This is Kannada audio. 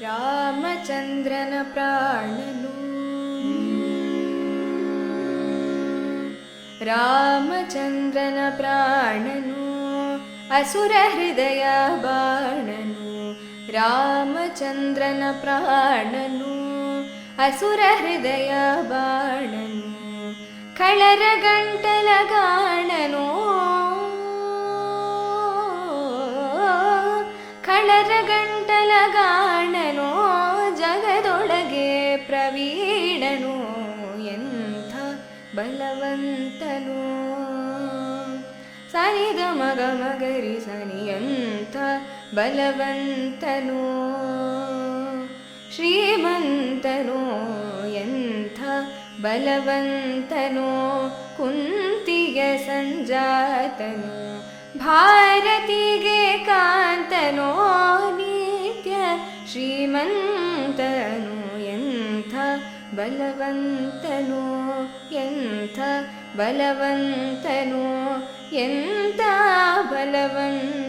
रामचन्द्रन प्राणनु। रामचन्द्रन प्राणनु असुर हृदयबाणनु रामचन्द्रन प्राणनु असुर हृदया बाणनु। खर गण्टलगाणन खलर ಪ್ರವೀಣನು ಎಂಥ ಬಲವಂತನು? ಸನಿದ ಮಗ ಮಗರಿ ಸನಿ ಎಂಥ ಬಲವಂತನು? ಶ್ರೀಮಂತನು ಎಂಥ ಬಲವಂತನು? ಕುಂತಿಗೆ ಸಂಜಾತನು, ಭಾರತಿಗೆ ಕಾಂತನೋ ನಿತ್ಯ ಶ್ರೀಮಂತನು ಎಂಥ ಬಲವಂತನು ಎಂಥ ಬಲವಂತನು ಎಂಥ ಬಲವಂತನು